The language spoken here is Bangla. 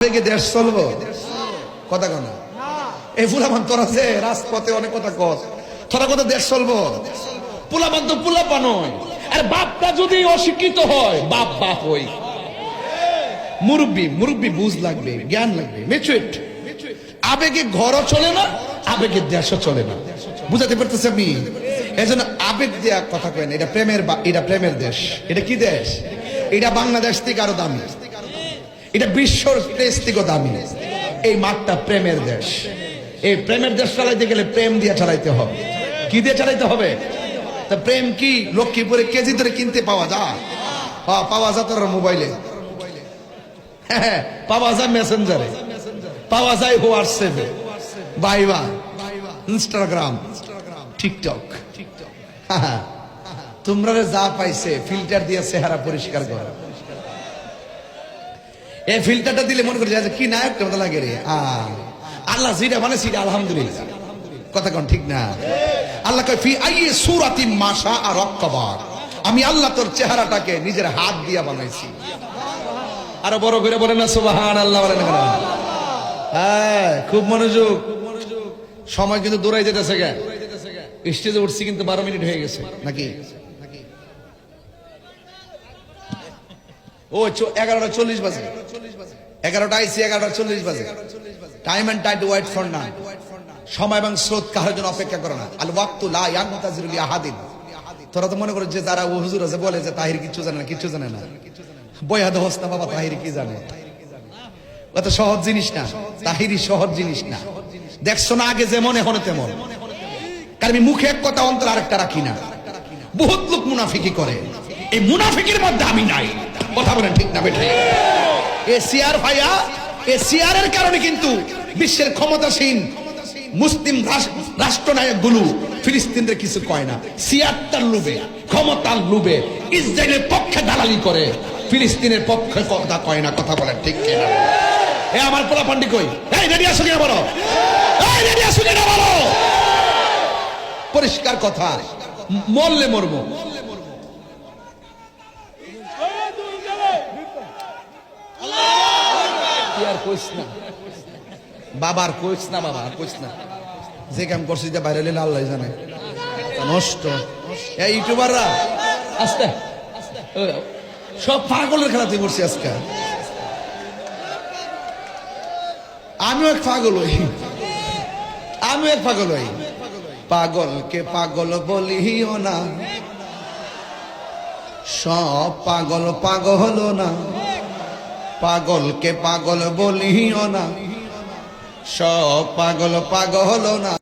আবেগে দেশ চলবো? কথা কনা এই রাজপথে অনেক কথা কথা দেশ চলবো? পোলাপান তো পোলাপা নয়। আর বাপটা যদি অশিক্ষিত হয়, বাপ বাপ হই মুরব্বী মুরব্বী বুঝ লাগবে, জ্ঞান লাগবে মেচুয়েট আবেগে ঘরও চলে না, আবেগে দেশও চলে না। বুঝাতে পারতেছে আমি? এই জন্য আবেগ দেয়া কথা কেন এটা প্রেমের এটা প্রেমের দেশ। এটা কি দেশ? এটা বাংলাদেশ থেকে আরও দামি। এটা বিশ্বর দেশ দামি। এই মাঠটা প্রেমের দেশ। এই প্রেমের দেশ চালাইতে গেলে প্রেম দিয়ে চালাইতে হবে। কি দিয়ে চালাইতে হবে? তা প্রেম কি? লক্ষ্মীপুরে কেজি ধরে কিনতে পাওয়া যায়? হ্যাঁ, পাওয়া যায় তোর মোবাইলে। হ্যাঁ, পাওয়া যায় মেসেঞ্জারে পাওয়া যায় হোয়াটসঅ্যাপে। বাইবা ইনস্টাগ্রাম। টিকটক। হ্যাঁ, তোমরা যা পাইছে ফিল্টার দিয়ে চেহারা পরিষ্কার করো। এই ফিল্টারটা দিলে মনে করি যে কি নায়ক মতো লাগে রে? আল্লাহ যেটা মানে সেটা, আলহামদুলিল্লাহ। কথা কোন ঠিক না? আল্লাহ কয়, ফি আইয়ে সুরাতি মাশা আর রক্কবার আমি আল্লাহ তোর চেহারাটাকে নিজের হাত দিয়া বানাইছি। আরও বড় করে বলেন না সুবাহান আল্লাহ বলেন না হ্যাঁ খুব মনোযোগ। সময় কিন্তু দৌড়াই যেতেছে গে। স্টেজে উঠছি কিন্তু বারো মিনিট হয়ে গেছে। নাকি? ও এগারোটা চল্লিশ বাজে। এগারোটা এগারোটা চল্লিশ বাজে। টাইম অ্যান্ড ওয়াইট ফর না সময় এবং স্রোত জন্য অপেক্ষা করে না। আল ওয়াক্তু লা তোরা তো মনে করে যে যারা ও হুজুর আছে বলে যে তাহির কিচ্ছু জানে না, কিচ্ছু জানে না। বাবা, তাহির কি জানে? সহজ জিনিস না। তাহিরি সহজ জিনিস না। দেখছ না, আগে যেমন এখন তেমন। কারণ আমি মুখে এক কথা, অন্তর আরেকটা রাখি না। বহুত লোক মুনাফিকি করে। এই মুনাফিকের মধ্যে আমি নাই। কথা বলেন ঠিক না বেঠে। এ সিয়ার ভাইয়া এ সিয়ারের কারণে কিন্তু বিশ্বের ক্ষমতাসীন মুসলিম রাষ্ট্রনায়কগুলো ফিলিস্তিনদের কিছু কয় না। সিয়ারটার লুবে, ক্ষমতার লুবে, ইসরায়েলের পক্ষে দালালি করে, ফিলিস্তিনের পক্ষে কথা কয় না, কথা বলেন ঠিক কিনা। এ আমার পোলা পান্ডি কই? এই, রেডি আসো কিনা বলো? এই, রেডি আসো কিনা বলো? পরিষ্কার কথা, মরলে মরবো। বাবার কইস না? বাবা কইস না যে কাম করছিস যে বাইরে লিলে আল্লাহ জানে। নষ্ট। এই ইউটিউবাররা, আস্তে। সব পাগলের খেলা তুই করছি আজকে। আমিও এক পাগল হই। আমিও এক পাগল হই। পাগলকে পাগল বলিও না। সব পাগল পাগল না। পাগলকে পাগল বলিও না। সব পাগল পাগল না।